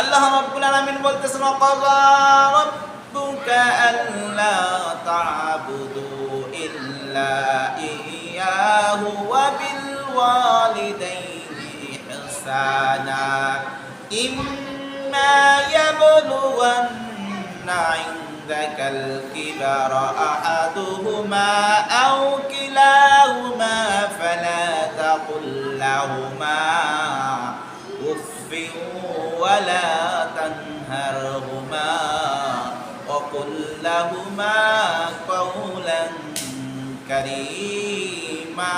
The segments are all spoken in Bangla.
আল্লাহ রাব্বুল আলামিন বলতেছেন ওয়াকাযা রাব্বুকা আল্লা তা'বুদু ইল্লা ইয়াহু ওয়া বিল ওয়ালিদাইনি ইহসানা ইম্মা ইয়াবলুগান্না عندك الكبر أحدهما أو كلاهما فلا تقل لهما أف ولا تنهرهما وقل لهما قولا كريما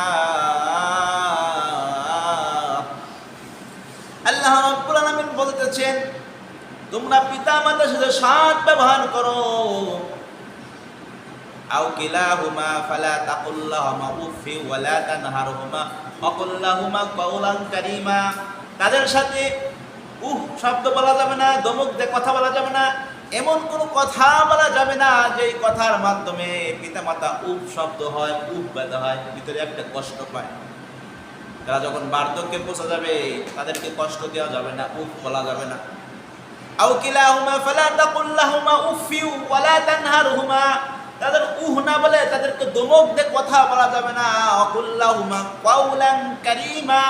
আল্লাহ রাব্বুল আলামিন বলতেছেন তোমরা পিতা মাতার সাথে সৎ ব্যবহার করো আও কিলাহুমা ফালা তাকুল্লাহুমা উফি ওয়ালা তানহারহুমা ওয়াকুল্লাহুমা কাওলান কারীমা তাদের সাথে উহ, শব্দ বলা যাবে না, দমক দিয়ে কথা বলা যাবে না, এমন কোনো কথা বলা যাবে না যে কথার মাধ্যমে পিতামাতা উপ শব্দ হয় উপ ব্যথা হয়, ভিতরে একটা কষ্ট পায়। তারা যখন বার্ধক্যে পৌঁছা যাবে, তাদেরকে কষ্ট দেওয়া যাবে না উপ বলা যাবে না। আও কিলাহুমা ফালা তাকুল লাহুমা উফিউ ওয়ালা তানহারহুমা। তাদের উহ না বলে তাদেরকে দমক দিয়ে কথা বলা যাবে না। অকুল্লাহুমা কাউলান কারীমা।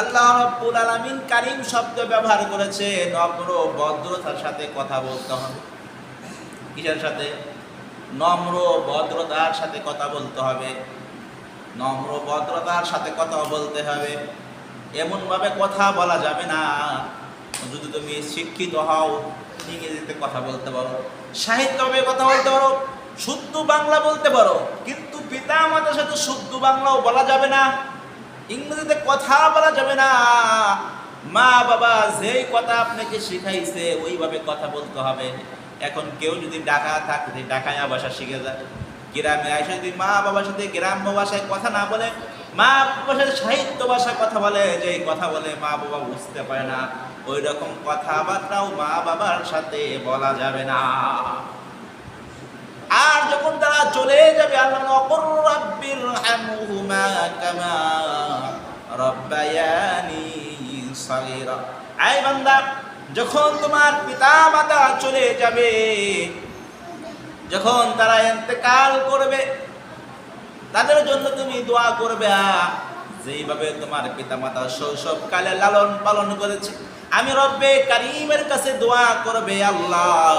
আল্লাহ রাব্বুল আলামিন কারীম শব্দ ব্যবহার করেছে, নম্র, ভদ্রতার সাথে কথা বলতে হবে। কিসের সাথে? নম্র, ভদ্রতার সাথে কথা বলতে হবে। নম্র, ভদ্রতার সাথে কথা বলতে হবে। এমনভাবে কথা বলা যাবে না। যদি তুমি শিক্ষিত হও, ইংরেজিতে কথা বলতে পারো, সাহিত্যভাবে কথা বলতে পারো, শুদ্ধ বাংলা বলতে পারো, কিন্তু পিতা আমাদের সাথে শুদ্ধ বাংলাও বলা যাবে না। ইংরেজিতে কথা বলা যাবে না। মা বাবা যেই কথা আপনাকে শিখাইছে, ওইভাবে কথা বলতে হবে। এখন কেউ যদি ডাকা থাকে ডাকায়া ভাষা শিখে যায়। গ্রামে এসে যদি মা বাবার সাথে, গ্রাম্য ভাষায় কথা না বলে, মা বাবার সাথে সাহিত্য ভাষায় কথা বলে, যে কথা বলে মা বাবা বুঝতে পারে না। ওই রকম কথাবার্তাও মা বাবার সাথে বলা যাবে না। আর যখন তারা চলে যাবে, আল্লাহ যখন তোমার পিতা মাতা চলে যাবে, যখন তারা ইন্তেকাল করবে, তাদের জন্য তুমি দোয়া করবে যেইভাবে তোমার পিতা মাতা শৈশবকালে লালন পালন করেছে, আমি রব্বে কারিমের কাছে দোয়া করবে, আল্লাহ।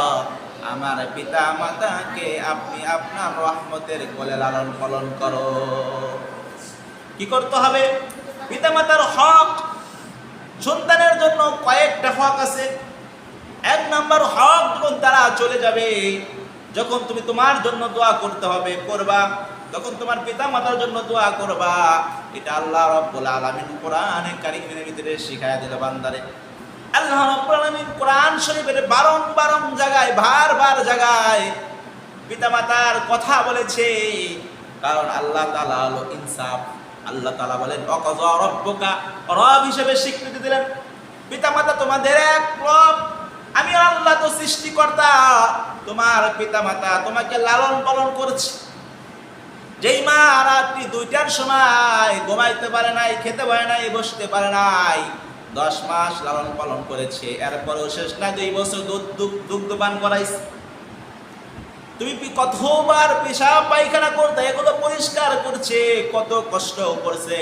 আমার পিতা মাতাকে আপনি আপনার রহমতের কোলে লালন পালন করো। কি করতে হবে? পিতা মাতার হক, সন্তানের জন্য কয়েকটা হক আছে। এক নাম্বার হক যখন তারা চলে যাবে, যখন তুমি তোমার জন্য দোয়া করতে হবে, করবা। তখন তোমার পিতা মাতার জন্য দোয়া করবা, এটা আল্লাহ রব্বুল আলামিন কোরআনে কারিমের ভিতরে শিখায়া দিল বান্দারে। বারং বারং জায়গায় বারবার জায়গায় কথা বলেছে। কারণ আল্লাহ ইনসাফ। আল্লাহ হিসেবে স্বীকৃতি দিলেন। পিতামাতা, তোমাদের এক রব। আমি আল্লাহ তো সৃষ্টিকর্তা। তোমার পিতামাতা তোমাকে লালন পালন করেছে। যেই মা রাত্রি দুইটার সময় ঘুমাইতে পারে নাই, খেতে পারে নাই, বসতে পারে নাই দশ মাস লালন পালন করেছে। এরপরেও শেষ না দুই বছর দুধ দুধ- দুগ্ধ পান করাইছে। তুমি কতবার পেশাব, পায়খানা করতে, এগুলো পরিষ্কার করছে, কত কষ্ট করছে।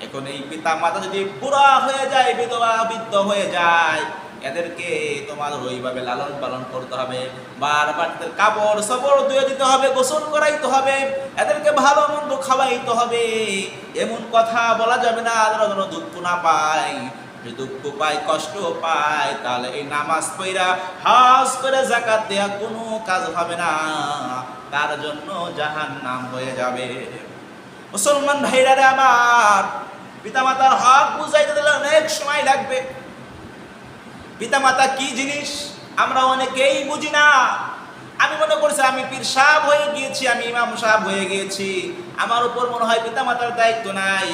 এখন এই পিতা মাতা যদি বুড়া হয়ে যায়, বিধবা বৃদ্ধ হয়ে যায় এদেরকে তোমার ওইভাবে লালন পালন করতে হবে। বারবার তাদের কাপড় সপড় ধুয়ে দিতে হবে, গোসল করাইতে হবে, এদেরকে ভালো মন্দ খাওয়াইতে হবে। এমন কথা বলা যাবে না তারা দুঃখ না পায়। দুঃখ পায়, কষ্ট পায়, তাহলে এই নামাজ পইরা হাজ করে জাকাত দেয়া কোনো কাজ হবে না। তার জন্য জাহান নাম হয়ে যাবে। মুসলমান ভাইরা রে আমার পিতামাতার হক বুঝাইতে দিলে অনেক সময় লাগবে। পিতামাতা কি জিনিস? আমরা অনেকেই বুঝি না। আমি মনে করছি আমি পীর সাহেব হয়ে গিয়েছি, আমি ইমাম সাহেব হয়ে গিয়েছি। আমার উপর মনে হয় পিতামাতার দায়িত্ব নাই।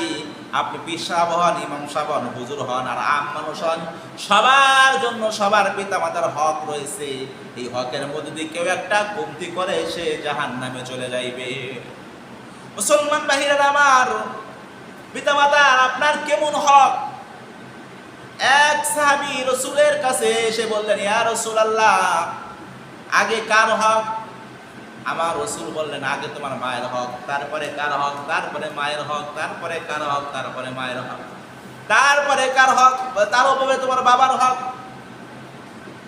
আপনি পীর সাহেব হন, ইমাম সাহেব হন, হুজুর হন, আর আম মানুষ হন, সবার জন্য সবার পিতামাতার হক রয়েছে। এই হকের মধ্যে দিয়ে কেউ একটা কমতি করে সে জাহান নামে চলে যাইবে। মুসলমান বাহিরের আমার পিতামাতার আপনার কেমন হক? এক সাহাবি রসুলের কাছে এসে বললেন, ইয়া রসুল আল্লাহ আগে কার হক? আমার রসুল বললেন, আগে তোমার মায়ের হক, তারপরে কার হক, তারপরে মায়ের হক, তারপরে কার হক, তারপরে মায়ের হক, তারপরে কার হক, তার উপরে তোমার বাবার হক।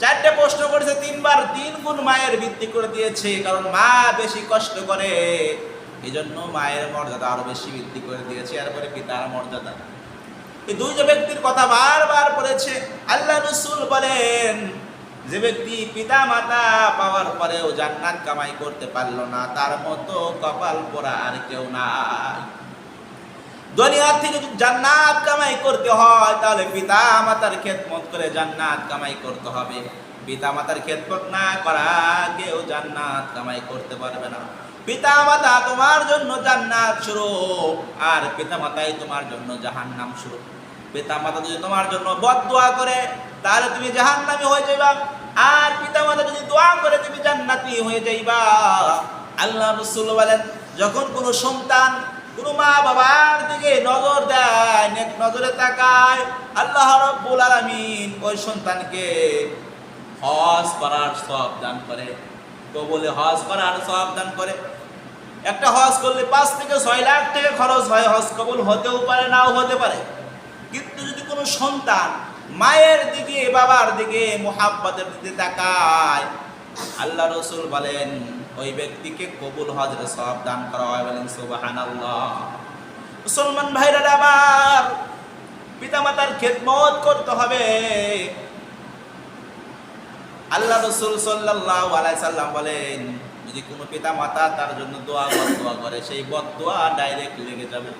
চারটে প্রশ্ন করেছে, তিনবার তিন গুণ মায়ের বৃদ্ধি করে দিয়েছে, কারণ মা বেশি কষ্ট করে। এই জন্য মায়ের মর্যাদা আরও বেশি বৃদ্ধি করে দিয়েছে, এরপরে পিতার মর্যাদা। এই দুইজন ব্যক্তির কথা বারবার বলেছে আল্লাহ রসুল বলেন, যে ব্যক্তি পিতা মাতা পাওয়ার পরেও জান্নাত কামাই করতে পারল না, তার মতো কপাল পোড়া আর কেউ নাই। দুনিয়ার থেকে জান্নাত কামাই করতে হয়, তাহলে পিতা মাতার খেদমত করে জান্নাত কামাই করতে হবে। পিতা মাতার খেদমত না করা কেউ জান্নাত কামাই করতে পারবে না। পিতা মাতা তোমার জন্য জান্নাত শুরু আর পিতা মাতাই তোমার জন্য জাহান্নাম শুরু পিতা মাতা যদি তোমার জন্য বদ দোয়া করে, তাহলে তুমি জাহান্নামী হয়ে যাইবা। আর পিতা মাতা যদি দোয়া করে, তুমি জান্নাতি হয়ে যাইবা। আল্লাহ রসুল বলেন, যখন কোনো সন্তান কোনো মা বাবার দিকে নজর দেয় নজরে তাকায়, আল্লাহ রব্বুল আলামিন ওই সন্তানকে হজ করার সব দান করে। কবলে হজ করার সব দান করে। একটা হজ করলে পাঁচ থেকে ছয় লাখ টাকা খরচ হয়। হজ কবল হতেও পারে, নাও হতে পারে। কিন্তু যদি কোনো সন্তান মায়ের দিকে, বাবার দিকে মোহাব্বতের দিকে তাকায়, আল্লাহ রসুল বলেন, ওই ব্যক্তিকে কবুল হজরে সব দান করা হয় বলেন, সুবহানাল্লাহ। মুসলমান ভাইরা আমার, পিতামাতার খেদমত করতে হবে। আল্লাহ রসুল আলাইহি সাল্লাম বলেন, যদি কোনো পিতা মাতা তার জন্য দোয়া বদদোয়া করে, সেই বদদোয়া ডাইরেক্ট লেগে যাবে।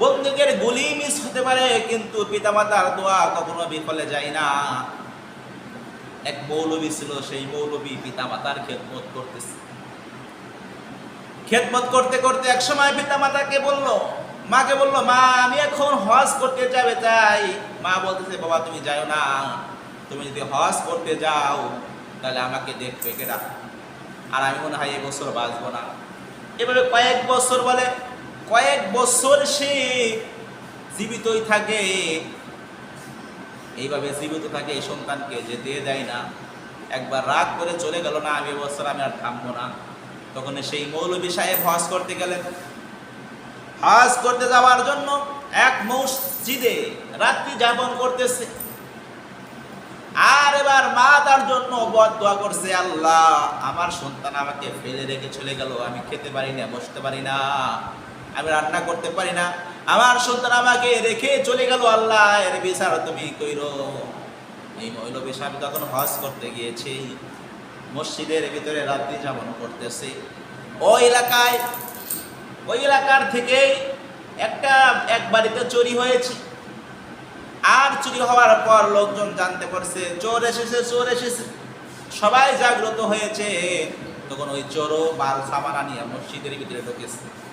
বন্দুকের গুলি মিস হতে পারে, কিন্তু পিতামাতার দোয়া কখনো বিফলে যায় না। এক মৌলবী ছিল, সেই মৌলবী পিতামাতার খেদমত করতেছে। খেদমত করতে করতে এক সময় পিতামাতাকে বলল, মাকে বলল, মা, আমি এখন হজ করতে যাবে, তাই। মা বলতেছে, বাবা, তুমি যাও না। তুমি যদি হজ করতে যাও, তাহলে আমাকে দেখবে কেডা আর আমি মনে হয় এবছর বাঁচবো না। এভাবে কয়েক বছর বলে কয়েক বছর সে জীবিতই থাকে। এইভাবে জীবিত থাকে, এই সন্তানকে যে দিয়ে দেয় না। একবার রাগ করে চলে গেল, না, আমি এবছর আমি আর থামবো না। তখন সেই মৌলবী সাহেব হজ করতে গেলেন। হজ করতে যাওয়ার জন্য এক মসজিদে রাত্রি যাপন করতেছে। আর এবার মা তার জন্য বদ দোয়া করছে, আল্লাহ, আমার সন্তান আমাকে ফেলে রেখে চলে গেল, আমি খেতে পারি না, বসতে পারি না। আমি রান্না করতে পারি না। আমার সন্তান আমাকে রেখে চলে গেল, আল্লাহ, এর বিচার তুমি কইরো। এই মৌলবী সাহেব তখন হজ করতে গিয়েছি। মসজিদের ভিতরে রাত্রি যাপন করতেছে। ওই এলাকায়, ওই এলাকার থেকে একটা, এক বাড়িতে চুরি হয়েছে। আর চুরি হওয়ার পর লোকজন জানতে পারছে, চোর এসেছে চোর এসেছে। সবাই জাগ্রত হয়েছে। তখন ওই চোরও মাল, সামানা নিয়ে মসজিদের ভিতরে ঢুকেছে।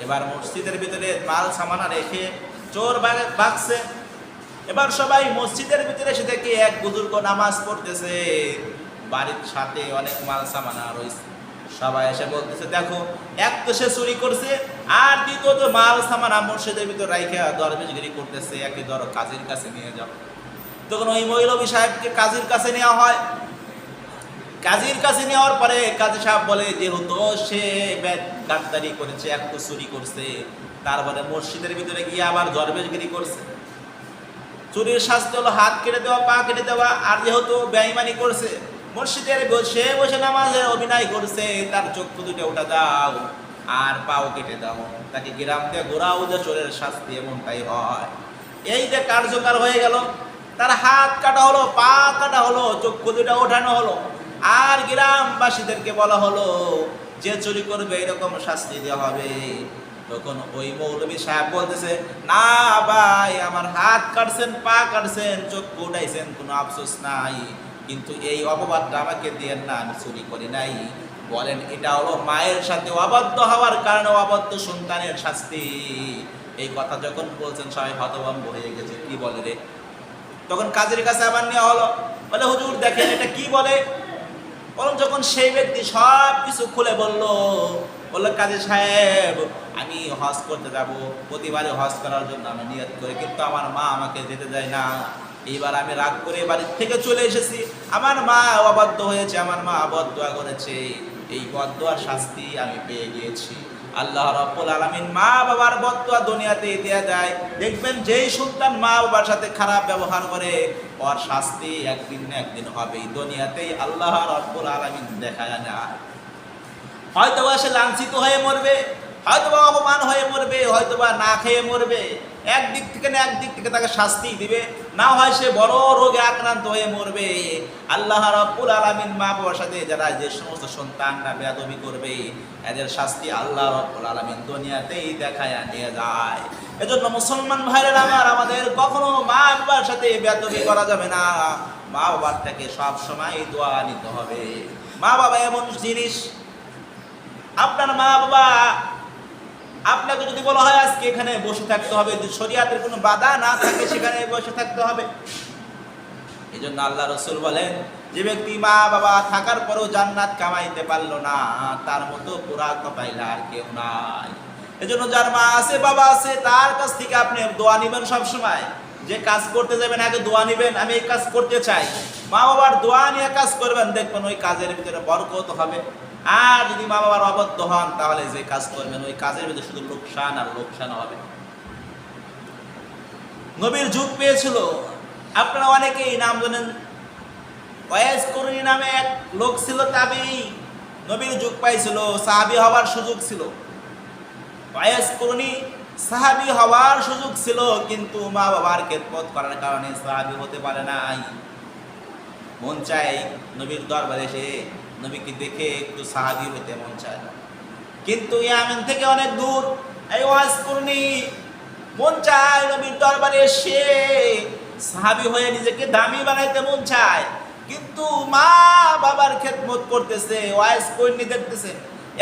এবার মসজিদের ভিতরে মাল সামানা রেখে চোর বাগ- বাগছে। এবার সবাই মসজিদের ভিতরে এসে দেখি এক বুজুর্গ নামাজ পড়তেছে। বাড়ির সাথে অনেক মাল সামানা রয়েছে। সবাই এসে বলতেছে, দেখো, এক তো সে চুরি করছে, আর দ্বিতীয়ত মাল সামানা মসজিদের ভিতর রাইখা দরবেশগিরি করতেছে। একে ধরো কাজের কাছে নিয়ে যাও। তখন ওই মৌলবী সাহেবকে কাজের কাছে নেওয়া হয়। কাজীর কাছে নেওয়ার পরে কাজী সাহেব বলে, যেহেতু সে গাদ্দারি করেছে, এক তো চুরি করছে তারপরে মসজিদের ভিতরে গিয়ে আবার দরবেশগিরি করছে। চুরির শাস্তি হলো হাত কেটে দেওয়া, পা কেটে দেওয়া, আর যেহেতু বেঈমানি করছে, মসজিদের বসে বসে নামাজের অভিনয় করছে, তার চক্ষু দুটো ওটা দাও, আর পাও কেটে দাও। তাকে গ্রাম দিয়ে ঘোরাও যে চোরের শাস্তি এমনটাই হয়। এই যে কার্যকর হয়ে গেল, তার হাত কাটা হলো, পা কাটা হলো, চক্ষু দুটো ওঠানো হলো। আর গ্রামবাসীদেরকে বলা হলো, যে চুরি করবে এরকম শাস্তি দেওয়া হবে। তখন ওই মৌলবী সাহেব বলতেছে, না ভাই, আমার হাত কাটছেন, পা কাটছেন, চক্ষু উঠাইছেন, কোনো আফসোস নাই। কিন্তু এই অপবাদটা আমাকে দিয়েন না, আমি চুরি করি নাই। বলেন, এটা হলো মায়ের সাথে অবাধ্য হওয়ার কারণে অবাধ্য সন্তানের শাস্তি। এই কথা যখন বলছেন, সবাই হতভম্ব হয়ে গেছে, কি বলে রে? তখন কাজের কাছে আবার নেওয়া হলো, বলে, হুজুর, দেখেন, এটা কি বলে? বরং যখন সেই ব্যক্তি সব কিছু খুলে বলল, বলল, কাজী সাহেব, আমি হজ করতে যাব, প্রতিবারে হজ করার জন্য আমি নিয়ত করি, কিন্তু আমার মা আমাকে যেতে দেয় না। এইবার আমি রাগ করে বাড়ির থেকে চলে এসেছি। আমার মা অবাধ্য হয়েছে, আমার মা অবদ্ধ করেছে। এই বদুয়ার শাস্তি আমি পেয়ে গিয়েছি। আল্লাহ রাব্বুল আলামিন মা বাবার বদুয়া দুনিয়াতে দিয়ে যায় দেখবেন যেই সন্তান মা বাবার সাথে খারাপ ব্যবহার করে, ওর শাস্তি একদিন না একদিন হবেই দুনিয়াতেই আল্লাহ রাব্বুল আলামিন দেখায় না। হয়তো সে লাঞ্ছিত হয়ে মরবে। হয়তো বা অপমান হয়ে মরবে হয়তো বা না খেয়ে মরবে। একদিক থেকে না একদিক থেকে তাকে শাস্তি দিবে। না হয় সে বড় রোগে আক্রান্ত হয়ে মরবে। আল্লাহ রাব্বুল আলামিন মা বাবার সাথে যারা যে সমস্ত সন্তানরা বেয়াদবি করবে, এদের শাস্তি আল্লাহ রাব্বুল আলামিন দুনিয়াতেই দেখায় নিয়ে যায়। এজন্য মুসলমান ভাইরা আমার, আমাদের কখনো মা বাবার সাথে বেয়াদবি করা যাবে না। মা বাবার থেকে সব সময় দোয়া নিতে হবে। মা বাবা এমন জিনিস, আপনার মা বাবা আপনাকে যদি বলা হয় আজকে এখানে বসে থাকতে হবে শরিয়াতের কোনো বাধা না থাকে, সেখানে বসে থাকতে হবে। এই জন্য আল্লাহ রসুল বলেন, যে ব্যক্তি মা বাবা থাকার পরেও জান্নাত কামাইতে পারল না, তার মতো পুরা কপাইলা আর কেউ নাই। এজন্য যার মা আছে, বাবা আছে, তার কাছ থেকে আপনি দোয়া নিবেন সবসময়। যে কাজ করতে যাবেন, আগে দোয়া নিবেন, আমি এই কাজ করতে চাই। মা বাবার দোয়া নিয়ে কাজ করবেন, দেখবেন ওই কাজের ভিতরে বরকত হবে। আর যদি মা বাবার অবদ্ধ হন, তাহলে যে কাজ করবেন, ওই কাজের ভিতরে শুধু লোকসান আর লোকসান হবে। নবীর যুগ পেয়েছিল। আপনারা অনেকেই নাম জানেন। ওয়াইস করুনি নামে এক লোক ছিল তাবি নবীর যুগ পাইছিল, সাহাবি হওয়ার সুযোগ ছিল। ওয়াইস করুনি সাহাবি হওয়ার সুযোগ ছিল, কিন্তু মা বাবার খেদমত করার কারণে সাহাবি হতে পারে নাই। মন চাই নবীর দরবারে এসে নবীকে দেখে একটু সাহাবি হতে মন চায় কিন্তু ইয়ামেন থেকে অনেক দূর, এই ওয়াজ করুনি মন চায় নবীর দরবারে এসে সাহাবি হয়ে নিজেকে দামি বানাইতে মন চায়। কিন্তু মা বাবার খেদমত করতেছে ওয়াইস কর্নি দেখতেছে,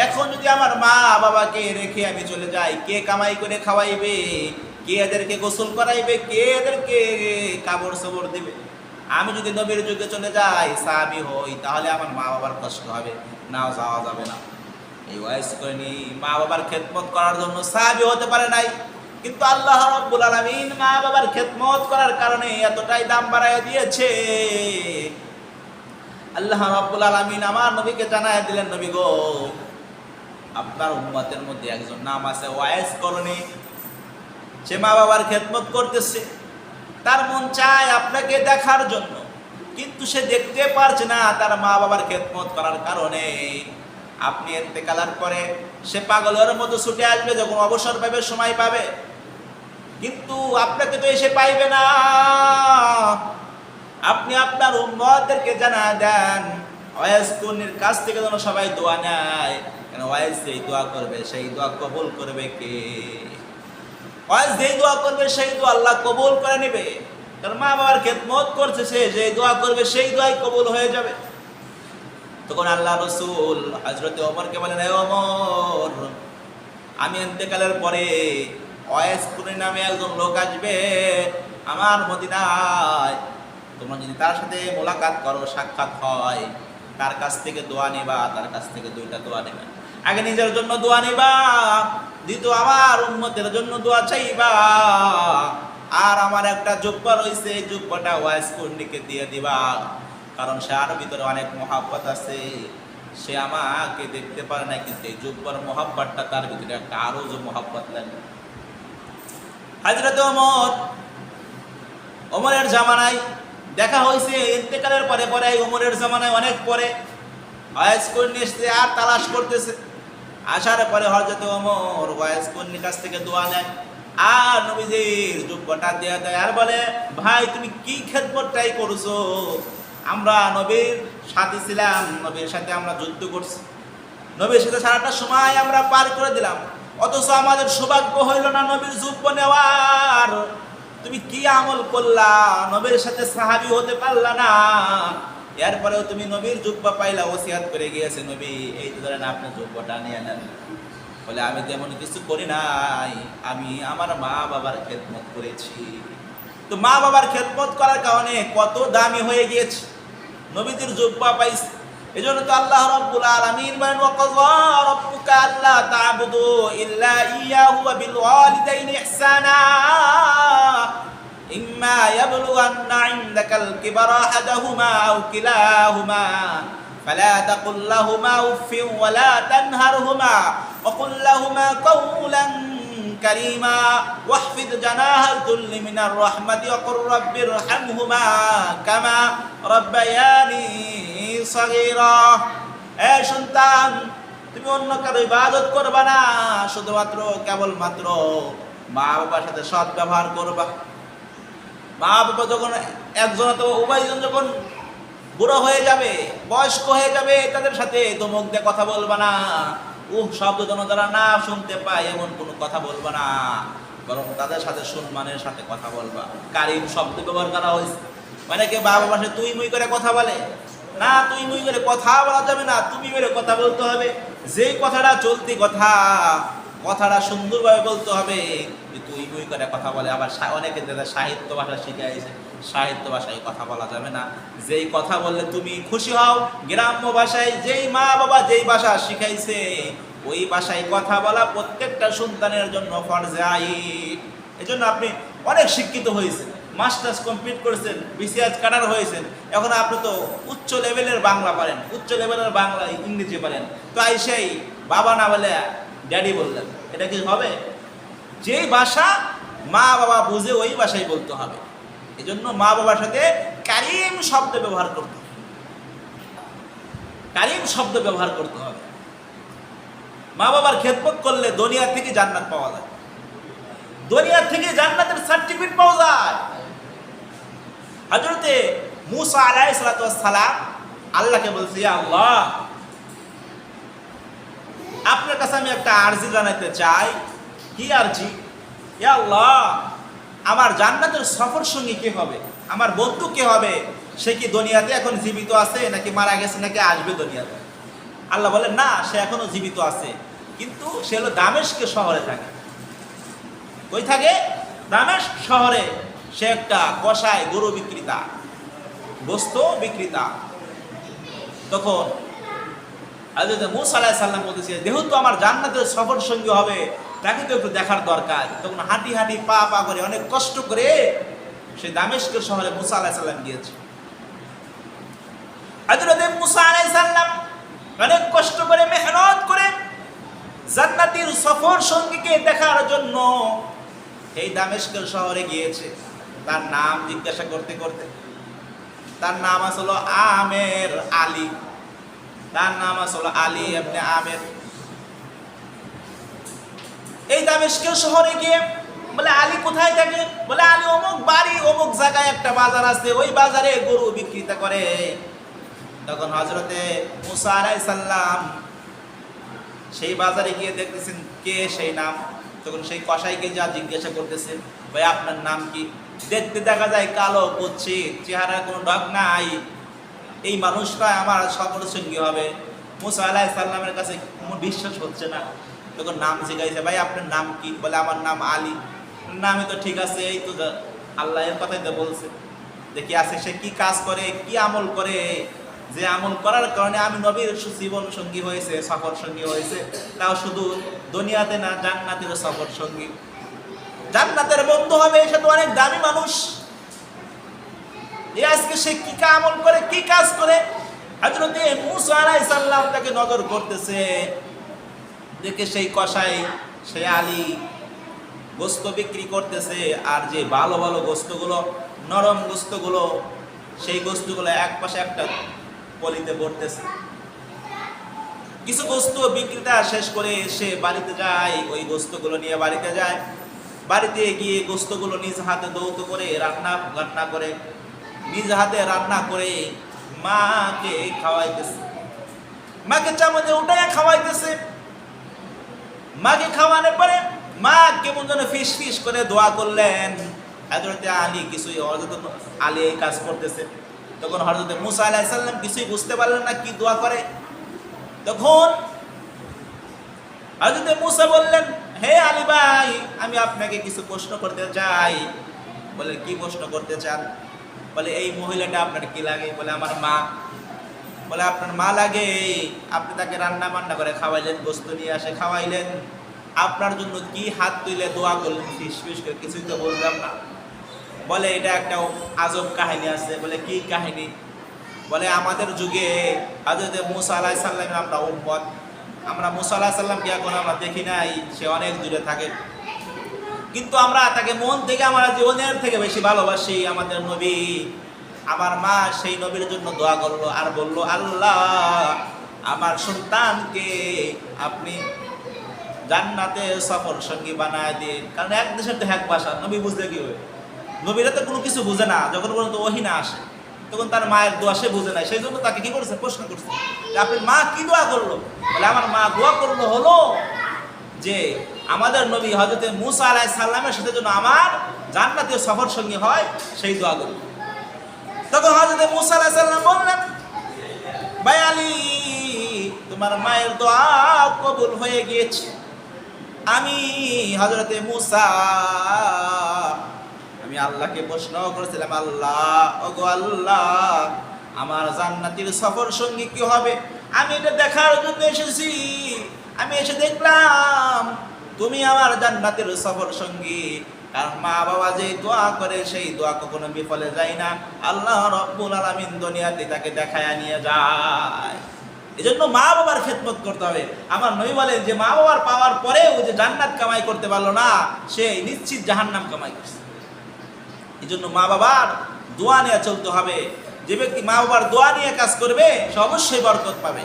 এখন যদি আমার মা বাবাকে রেখে আমি চলে যাই, কে কামাই করে খাওয়াইবে, কে এদেরকে গোসল করাইবে, কে এদেরকে কাপড় সবর দিবে? আমি যদি নবীর যুগে চলে যাই, সাহাবি হই, তাহলে আমার মা বাবার কষ্ট হবে। নাও যাওয়া যাবে না। এই ওয়াইস করেনি মা বাবার খেদমত করার জন্য সাহাবি হতে পারে নাই। কিন্তু আল্লাহ রাব্বুল আলামিন মা বাবার খেদমত করার কারণে এতটাই দাম বাড়ায় দিয়েছে। আল্লাহ রাব্বুল আলামিন আমার নবীকে জানায় দিলেন, নবী গো, আপনার উম্মতের মধ্যে একজন নাম আছে, ওয়াইস করণী। সে মা বাবার খেদমত করতেছে। তার মন চায় আপনাকে দেখার জন্য। কিন্তু সে দেখতে পারছে না তার মা বাবার খেদমত করার কারণে। আপনি এতে কালার পরে সে পাগলের মতো ছুটে আসবে যখন অবসর পাবে, সময় পাবে। কিন্তু আপনাকে তো এসে পাইবে না। আপনি আপনার উম্মতদেরকে জানা দেন ওয়াইস কাছ থেকে যেন সবাই দোয়া নেয়। কেন ওয়াইস যেই দোয়া করবে, সেই দোয়া কবুল করবে কে? ওয়াইস যেই দোয়া করবে সেই দোয়া আল্লাহ কবুল করে নেবে। কারণ মা বাবার খেদমত করছে, সে যে দোয়া করবে সেই দোয়াই কবুল হয়ে যাবে। তখন আল্লাহ রসুল হজরত ওমরকে বলেন, "এ ওমর, আমি এতেকালের পরে ওয়েস কুনি নামে একজন লোক আসবে আমার মদিনায়। তোমরা যদি তার সাথে মোলাকাত করো, সাক্ষাৎ হয়, তার কাছ থেকে দোয়া নিবা, তার কাছ থেকে দুইটা দোয়া নেবা। আগে নিজের জন্য দোয়া নিবা দ্বিতীয় আমার উন্মতের জন্য দোয়া চাইবা। আর আমার একটা জুব্বা রয়েছে, এই জুব্বাটা ওয়াইস কুন্ডিকে দিয়ে দিবা। কারণ সে আরও ভিতরে অনেক মহাব্বত আছে। সে আমাকে দেখতে পারে না, কিন্তু এই জুব্বার মহাব্বতটা তার ভিতরে একটা আরও যে মহাব্বত লাগে হাজরত ওমর, ওমরের জামানায় দেখা হয়েছে, ইন্তেকালের পরে পরে ওমরের জামানায় অনেক পরে ওয়াইস কর্নি এসে আর তালাশ করতেছে। আসার পরে হজরত ওমর ওয়াইস কর্নির কাছ থেকে দোয়া নেয়। আর নবীজির যোগ্যটা দেয়া দেয় আর বলে, ভাই, তুমি কি খেদমতটাই করছ? আমরা নবীর সাথে ছিলাম, নবীর সাথে আমরা যুদ্ধ করছি। নবীর সাথে সারাটা সময় আমরা পার করে দিলাম। অথচ আমাদের সৌভাগ্য হইল না নবীর যুব্য নেওয়ার। তুমি কি আমল করলা? নবীর সাথে সাহাবি হতে পারলা না? এরপরেও তুমি নবীর যুব্বা পাইলা, ওসিয়াত করে গিয়েছে নবী, এই তো ধরেন আপনি যুব্বটা নিয়ে নেন। বলে, আমি তেমন কিছু করি নাই, আমি আমার মা বাবার খেদমত করেছি। তো মা বাবার খেদমত করার কারণে কত দামি হয়ে গিয়েছে। নবীদের জুব্বা পাইছে এজন্য তো আল্লাহ রাব্বুল আলামিন বলেন তা'বুদু ইল্লা ইয়্যাহু ওয়া বিল ওয়ালিদাইনি ইহসানা। ইম্মা إما يبلغن عندك الكبر أحدهما أو كلاهما فلا تقل لهما أف ولا تنهرهما وقل لهما قولا كريما واحفظ جناح الذل من الرحمة وقل رب ارحمهما كما ربياني صغيرا এ সন্তান তুমি অন্য কারো ইবাদত করবা না শুধুমাত্র কেবলমাত্র মা বাবার সাথে সৎ ব্যবহার করবা মা বাবা যখন একজন তো উভয়জন যখন বুড়ো হয়ে যাবে, বয়স্ক হয়ে যাবে, তাদের সাথে তোমক দিয়ে কথা বলবা না। উহ, শব্দ যেন তারা না শুনতে পায়, এমন কোনো কথা বলবা না। বরং তাদের সাথে সম্মানের সাথে কথা বলবা। কারিম শব্দ ব্যবহার করা হয়েছে। মানে কে, বাবা পাশে তুই মুই করে কথা বলে? না, তুই মুই করে কথা বলা যাবে না, তুমি করে কথা বলতে হবে। যে কথাটা চলতি কথা, কথাটা সুন্দরভাবে বলতে হবে। যে তুই মুই করে কথা বলে। আবার অনেকে যারা সাহিত্য ভাষা শিখাইছে সাহিত্য ভাষায় কথা বলা যাবে না। যেই কথা বললে তুমি খুশি হও, গ্রাম্য ভাষায় যেই মা বাবা যেই ভাষা শিখাইছে, ওই ভাষায় কথা বলা প্রত্যেকটা সন্তানের জন্য ফরজে আইন। এজন্য আপনি অনেক শিক্ষিত হয়েছেন, মাস্টার্স কমপ্লিট করেছেন, বিসিএস কাটার হয়েছেন। এখন আপনি তো উচ্চ লেভেলের বাংলা পারেন, উচ্চ লেভেলের বাংলা ইংরেজি পারেন। তো আই সেই বাবা না বলে ড্যাডি বললেন, এটা কি হবে? যেই ভাষা মা বাবা বুঝে ওই ভাষাই বলতে হবে। এজন্য মা বাবার সাথে কারিম শব্দ ব্যবহার করতে হবে। কারিম শব্দ ব্যবহার করতে হবে। মা বাবার খেদমত করলে দুনিয়া থেকে জান্নাত পাওয়া যায়। দুনিয়া থেকে জান্নাতের সার্টিফিকেট পাওয়া যায়। হজরতে মুসা আলাইহিস সালাম আল্লাহকে বলছে আল্লাহ, আপনার কাছে আমি একটা আরজি জানাইতে চাই। কি আরজি ইয়া আল্লাহ, আমার জান্নাতের সফর সঙ্গী কে হবে? আমার বন্ধু কে হবে? সে কি দুনিয়াতে এখন জীবিত আছে, নাকি মারা গেছে, নাকি আসবে দুনিয়াতে? আল্লাহ বলেন, না, সে এখনও জীবিত আছে। কিন্তু সে হলো দামেশকে শহরে থাকে। কই থাকে? দামেশ শহরে। সে একটা কষায় গরু বিক্রেতা, বস্তু বিক্রেতা। তখন হযরত মুসা আলাইহিস সালাম বলতেছে, যেহেতু আমার জান্নাতের সফর সঙ্গী হবে তাকে তো একটু দেখার দরকার। তখন হাঁটি হাঁটি পা পা করে অনেক কষ্ট করে সে দামেশকের শহরে মুসা আলাইহিস সালাম গিয়েছে। মুসা আলাইহিস সালাম অনেক কষ্ট করে, মেহনত করে জান্নাতের সফর সঙ্গীকে দেখার জন্য এই দামেশকের শহরে গিয়েছে। তার নাম জিজ্ঞাসা করতে করতে তার নাম আসলো আমের আলী। তার নাম আসলো আলী আপনি আমের। এই দামেশকের শহরে গিয়ে বলে, আলী কোথায় থাকে? বলে, আলী অমুক বাড়ি, অমুক জায়গায় একটা বাজার আছে, ওই বাজারে গরু বিক্রিতা করে। তখন হজরতে মুসা সালাম সেই বাজারে গিয়ে দেখতেছেন কে সেই নাম। তখন সেই কসাইকে যা জিজ্ঞাসা করতেছে, ভাই, আপনার নাম কি? দেখতে দেখা যায় কালো করছে চেহারা কোনো ডগ নাই। এই মানুষটা আমার সফর সঙ্গী হবে। মুসা আলাহ সাল্লামের কাছে কোনো বিশ্বাস হচ্ছে না। তখন নাম জিজ্ঞাসা ভাই, আপনার নাম কি? বলে, আমার নাম আলী। নামে তো ঠিক আছে, এই তো যা- আল্লাহ এর কথাই তো বলছে। দেখি আছে, সে কি কাজ করে, কি আমল করে? যে আমল করার কারণে আমি নবীর জীবন সঙ্গী হয়েছে, সফর সঙ্গী হয়েছে। তাও শুধু দুনিয়াতে না জান্নাতের সফর সঙ্গী। জান্নাতের বন্ধু হবে, সে তো অনেক দামি মানুষ। এই আজকে সে কি কা, আমল করে, কি কাজ করে? হযরতে মুসা আলাইহিস সালাম তাকে নজর করতেছে। দেখে সেই কসাই সে আলী গোস্ত বিক্রি করতেছে, আর যে ভালো ভালো গোস্তগুলো, নরম গোস্তগুলো, সেই গোস্তগুলো এক পাশে একটা পলিতে পড়তেছে কিছু গোস্ত বিক্রেতা শেষ করে সে বাড়িতে যায়, ওই গোস্তগুলো নিয়ে বাড়িতে যায়। বাড়িতে গিয়ে গোস্তগুলো নিজ হাতে দৌত করে রান্না রান্না করে, নিজ হাতে রান্না করে মাকে খাওয়াইতেছে। মাকে চামচে উঠায় খাওয়াইতেছে। মাকে খাওয়ানোর পরে মা কেমন যেন ফিস ফিস করে দোয়া করলেন। হজরতে আলী কিছুই হজরত আলী এই কাজ করতেছে। তখন হজরতে মুসা আলাইহিস সালাম কিছুই বুঝতে পারলেন না, কি দোয়া করে। তখন হজরতে মুসা বললেন, হে আলী ভাই, আমি আপনাকে কিছু প্রশ্ন করতে চাই। বলে, কি প্রশ্ন করতে চান? বলে, এই মহিলাটা আপনার কি লাগে? বলে, আমার মা। বলে, আপনার মা লাগে আপনি তাকে রান্না বান্না করে খাওয়াইলেন গোস্ত নিয়ে আসে খাওয়াইলেন। আপনার জন্য কি হাত তুলে দোয়া করলেন, ফিস ফিস করে কিছুই তো বললাম না। বলে, এটা একটা আজব কাহিনী আছে। বলে, কি কাহিনী? বলে, আমাদের যুগে হজরত মুসা আলাহ সাল্লামের আমরা উম্মত। আমরা মুসা আলাহ সাল্লামকে এখন আমরা দেখি নাই, সে অনেক দূরে থাকে। কিন্তু আমরা তাকে মন থেকে, আমরা জীবনের থেকে বেশি ভালোবাসি আমাদের নবী। আমার মা সেই নবীর জন্য দোয়া করল আর বলল, আল্লাহ, আমার সন্তানকে আপনি জান্নাতে সফর সঙ্গী বানায় দিন। কারণ এক দেশের তো এক ভাষা, নবী বুঝতে কি হবে? নবীরা তো কোনো কিছু বুঝে না, যখন পর্যন্ত ওহি না আসে, তখন তার মায়ের দোয়া সে বুঝে নাই, সেই জন্য তাকে কি করেছে? প্রশ্ন করছে যে আপনার মা কি দোয়া করল? বলে, আমার মা দোয়া করল হলো যে, আমাদের নবী হজরতে মুসা আলাহ সাল্লামের সাথে যেন আমার জান্নাতীয় সফর সঙ্গী হয়, সেই দোয়া করল। তখন হজরতে মুসা আলাহ সাল্লাম বললেন, ভাই আলী, তোমার মায়ের দোয়া কবুল হয়ে গিয়েছে। আমি হজরতে মুসা, আমি আল্লাহকে প্রশ্ন করেছিলাম, আল্লাহ, ওগো আল্লাহ, আমার জান্নাতির সফর সঙ্গী কি হবে? আমি এটা দেখার জন্য এসেছি। আমি এসে দেখলাম, তুমি আমার জান্নাতের সফর সঙ্গী। কারণ মা বাবা যে দোয়া করে, সেই দোয়া কখনো বিফলে যায় না। আল্লাহ রব্বুল আলামিন দুনিয়াতে তাকে দেখায় নিয়ে যায়। এজন্য মা বাবার খেদমত করতে হবে। আমার নই বলেন যে মা বাবার পাওয়ার পরেও যে জান্নাত কামাই করতে পারল না, সে নিশ্চিত জাহান্নাম কামাই করছে। এই জন্য মা বাবার দোয়া নিয়ে চলতে হবে। যে ব্যক্তি মা বাবার দোয়া নিয়ে কাজ করবে, সে অবশ্যই বরকত পাবে।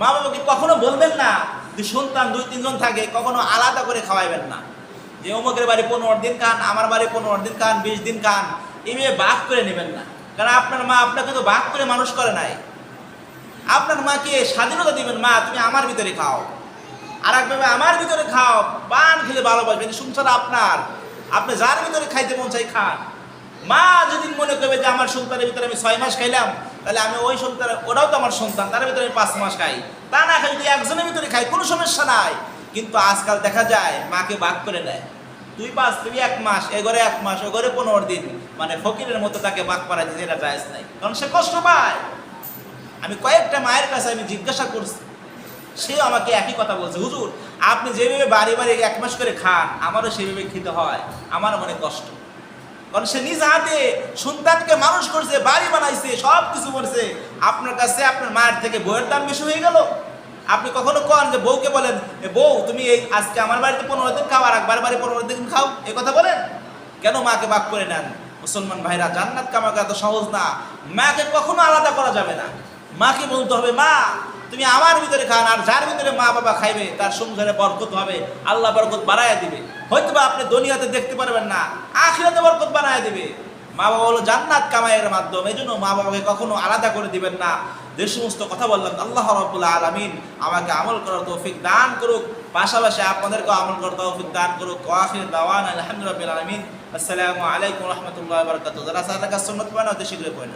মা বাবাকে কখনো বলবেন না যে, সন্তান দুই তিনজন থাকে, কখনো আলাদা করে খাওয়াইবেন না। যে অমুকের বাড়ি পনেরো দিন খান, আমার বাড়ি পনেরো দিন খান, বিশ দিন খান এইভাবে ভাগ করে নেবেন না। কারণ আপনার মা আপনাকে তো ভাগ করে মানুষ করে নাই। আপনার মাকে স্বাধীনতা দিবেন, মা, তুমি আমার ভিতরে খাও। আর একভাবে আমার ভিতরে খাও, পান খেলে ভালোবাসবেন সংসার আপনার। আপনি যার ভিতরে খাইতে মন চাই খান। মা যদি মনে করবে যে আমার সন্তানের ভিতরে আমি ছয় মাস খাইলাম, তাহলে আমি ওই সন্তান ওরাও তো আমার সন্তান, তার ভিতরে আমি পাঁচ মাস খাই। তা না খাই, যদি একজনের ভিতরে খাই, কোনো সমস্যা নাই। কিন্তু আজকাল দেখা যায়, মাকে ভাগ করে নেয়। তুই পাঁচ তুই এক মাস, এ ঘরে এক মাস, ও ঘরে পনেরো দিন। মানে ফকিরের মতো তাকে ভাগ করা দিতে এটা জায়জ নাই। কারণ সে কষ্ট পায়। আমি কয়েকটা মায়ের কাছে আমি জিজ্ঞাসা করছি। সেও আমাকে একই কথা বলছে, হুজুর, আপনি যেভাবে বাড়ি বাড়ি এক মাস করে খান, আমারও সেভাবে খেতে হয়, আমার মনে কষ্ট। কারণ সে নিজ হাতে সন্তানকে মানুষ করছে, বাড়ি বানাইছে সব কিছু করছে। আপনার কাছে আপনার মায়ের থেকে বইয়ের দাম বেশি হয়ে গেল। আপনি কখনো কন যে বউকে বলেন বউ, তুমি এই আজকে আমার বাড়িতে পনেরো দিন খাও আর একবার বাড়ি পনেরো দিন খাও এই কথা বলেন? কেন মাকে বাক করে নেন? মুসলমান ভাইরা, জান্নাত কামাকে এত সহজ না। মাকে কখনো আলাদা করা যাবে না। মাকে বলতে হবে, মা, তুমি আমার ভিতরে খান আর যার ভিতরে মা বাবা খাইবে, তার সংসারে বরকত হবে, আল্লাহ বরকত বাড়ায় দিবে। হয়তো বা আপনি দুনিয়াতে দেখতে পারবেন না, আখিরাতে বরকত বাড়ায় দিবে। মা বাবা হলো জান্নাত কামাইয়ের মাধ্যমে এই জন্য মা বাবাকে কখনো আলাদা করে দিবেন না। যে সমস্ত কথা বললাম আল্লাহ রবুল্লা আলমিন আমাকে আমল করার তৌফিক দান করুক। পাশাপাশি আপনাদেরকে আমল করার তৌফিক দান করুক। আলহামদুলিল্লাহ আলমিন। আসসালামু আলাইকুম রহমতুল্লাহ বরকাত যারা সাদাকা সুন্নত পান অতি শীঘ্রই পড়েন